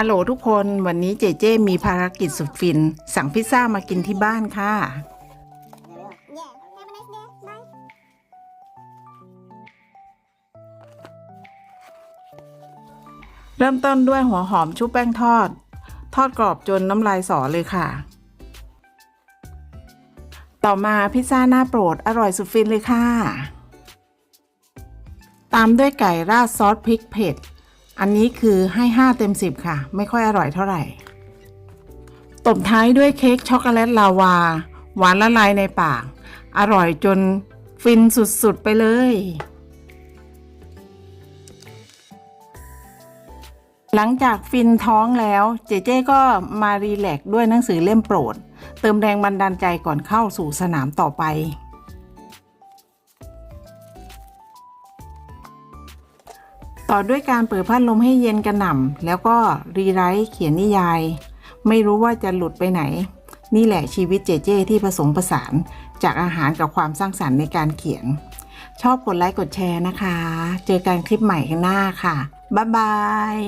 ฮัลโหลทุกคนวันนี้เจเจมีภารกิจสุดฟิน สั่งพิซซ่ามากินที่บ้านค่ะ เริ่มต้นด้วยหัวหอมชุบแป้งทอด ทอดกรอบจนน้ำลายสอเลยค่ะ ต่อมาพิซซ่าหน้าโปรดอร่อยสุดฟินเลยค่ะ ตามด้วยไก่ราดซอสพริกเผ็ด อันนี้คือให้ 5 เต็ม 10 ค่ะ ไม่ค่อยอร่อยเท่าไหร่ ตบท้ายด้วยเค้กช็อกโกแลตลาวา หวานละลายในปาก อร่อยจนฟินสุด ๆ ไปเลย หลังจากฟินท้องแล้ว เจเจก็มารีแลกซ์ด้วยหนังสือเล่มโปรด เติมแรงบันดาลใจก่อนเข้าสู่สนามต่อไป ต่อด้วยการเปิดพัดลมให้เย็นกระหน่ำแล้วก็รีไรต์เขียนนิยาย ไม่รู้ว่าจะหลุดไปไหน นี่แหละชีวิตเจเจที่ผสมผสาน จากอาหารกับความสร้างสรรค์ในการเขียน ชอบกดไลค์กดแชร์นะคะ เจอกันคลิปใหม่ข้างหน้าค่ะ บ๊ายบาย